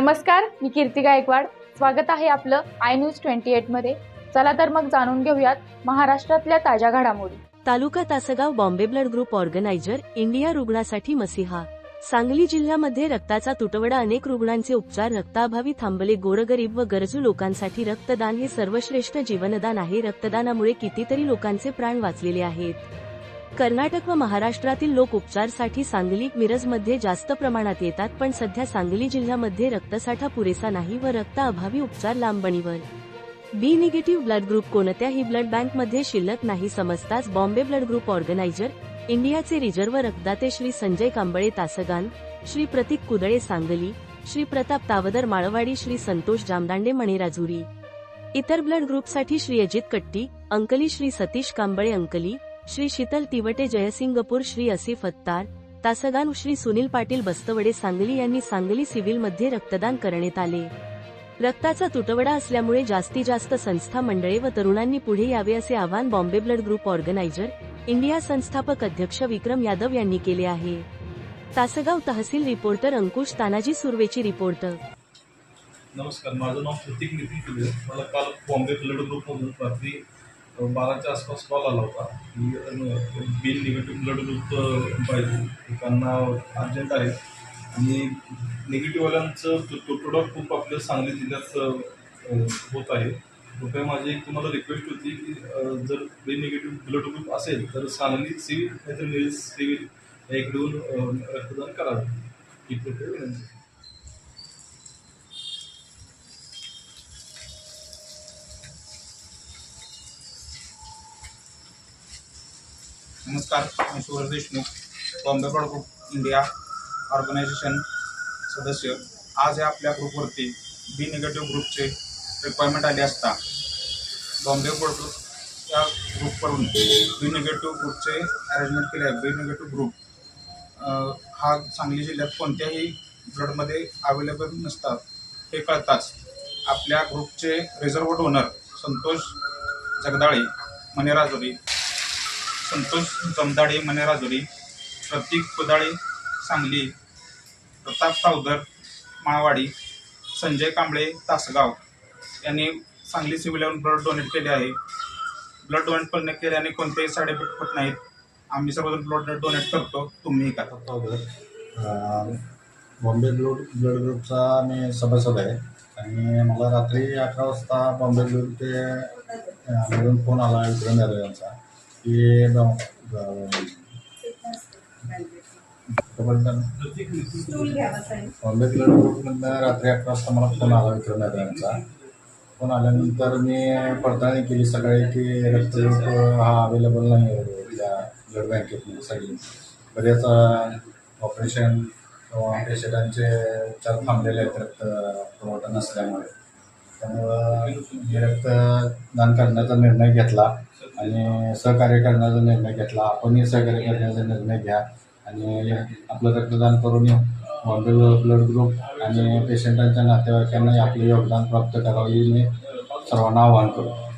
नमस्कार मी कीर्ती गायकवाड. स्वागत आहे आपलं आय न्यूज ट्वेंटी मध्ये. चला तर मग जाणून घेऊयात महाराष्ट्रातल्या ताज्या घडामोडी. Taluka Tasgaon Bombay blood group organizer India रुग्णासाठी मसिहा. सांगली जिल्ह्यामध्ये रक्ताचा तुटवडा अनेक रुग्णांचे उपचार रक्ताभावी थांबले गोरगरीब व गरजू लोकांसाठी रक्तदान हे सर्वश्रेष्ठ जीवनदान आहे. रक्तदानामुळे कितीतरी लोकांचे प्राण वाचलेले आहेत. कर्नाटक व महाराष्ट्रातील लोक उपचारसाठी सांगली मिरजमध्ये जास्त प्रमाणात येतात पण सध्या सांगली जिल्ह्यामध्ये रक्तसाठा पुरेसा नाही व रक्ताअभावी उपचार लांबणीवर. बी निगेटिव्ह ब्लड ग्रुप कोणत्याही ब्लड बँकमध्ये शिल्लक नाही समजताच बॉम्बे ब्लड ग्रुप ऑर्गनायझर इंडियाचे रिझर्व्ह रक्तदाते श्री संजय कांबळे तासगान श्री प्रतीक कुदळे सांगली श्री प्रताप तावदर माळवाडी श्री संतोष जामदांडे मणिराजुरी. इतर ब्लड ग्रुपसाठी श्री अजित कट्टी अंकली श्री सतीश कांबळे अंकली श्री शीतल तिवटे जयसिंगपूर श्री असिफ अत्तार तासगान श्री सुनील पाटील बस्तवडे सांगली यांनी सांगली सिव्हिलमध्ये रक्तदान करण्यात आले. रक्ताचा तुटवडा असल्यामुळे जास्तीत जास्त संस्था मंडळे व तरुणांनी पुढे यावे असे आवाहन Bombay blood group organizer India संस्थापक अध्यक्ष विक्रम यादव यांनी केले आहे. तासगाव तहसील रिपोर्टर अंकुश तानाजी सुर्वेची रिपोर्टर नमस्कार माझं नाव प्रतीक नितीन मला काल बॉम्बे ब्लड ग्रुपमधून रात्री बाराच्या आसपास कॉल आला होता. की बिल निगेटिव्ह ब्लड ग्रुप पाहिजे. त्यांना अर्जंट आहे. आणि निगेटिव्हवाल्यांचं तु- खूप आपल्या सांगली जिल्ह्यात होत आहे. कृपया माझी एक तुम्हाला रिक्वेस्ट होती की जर बी निगेटिव्ह ब्लड ग्रुप असेल तर सांगली सिव्हिल नाहीतर मिरज सिव्हिल या रक्तदान करावे. ही कृपया विनंती नमस्कार मी Suresh Deshmukh Bombay blood group India organization सदस्य. आज या आपल्या ग्रुपवरती बी निगेटिव्ह ग्रुपचे रिक्वायरमेंट आली असता बॉम्बे ब्लड ग्रुप या ग्रुपवरून बी निगेटिव्ह ग्रुपचे अरेंजमेंट केले आहे. बी निगेटिव्ह ग्रुप हा सांगली जिल्ह्यात कोणत्याही ब्लडमध्ये अवेलेबल नसतात हे कळताच आपल्या ग्रुपचे रिझर्व्ह डोनर संतोष जगदाळे मनेराजुरी संतोष जमदाडे मनेराजुरी प्रतीक कुदाळे सांगली प्रताप तावदर माळवाडी संजय कांबळे तासगाव यांनी सांगली सिव्हिलवरून ब्लड डोनेट केले आहे. ब्लड डोनेट पण केल्याने कोणतेही साईड इफेक्ट होत नाहीत. आम्ही सर्वजण ब्लड डोनेट करतो. तुम्हीही करा. बॉम्बे ब्लड ब्लड ग्रुपचा मी सभासद आहे. आणि मला रात्री अकरा वाजता बॉम्बे ग्रुपचे ते फोन आला विक्रम यादव यांचा. की ब- ब- बॉम्बे रात्री अकरा वाजता मला फोन आला विक्रम यादव यांचा फोन आल्यानंतर मी पडताळणी केली सकाळी की रक्तग्रुप हा अवेलेबल नाही आहे ब्लड बँकेतून सगळी. बरेच ऑपरेशन किंवा पेशंटांचे उपचार थांबलेले आहेत रक्त पुरवठा नसल्यामुळे. त्यामुळं मी रक्तदान करण्याचा निर्णय घेतला आणि सहकार्य करण्याचा निर्णय घेतला. आपणही सहकार्य करण्याचा निर्णय घ्या आणि आपलं रक्तदान करून बॉम्बे ब्लड ग्रुप आणि पेशंटांच्या नातेवाईकांनाही आपलं योगदान प्राप्त करावं. मी सर्वांना आवाहन करतो.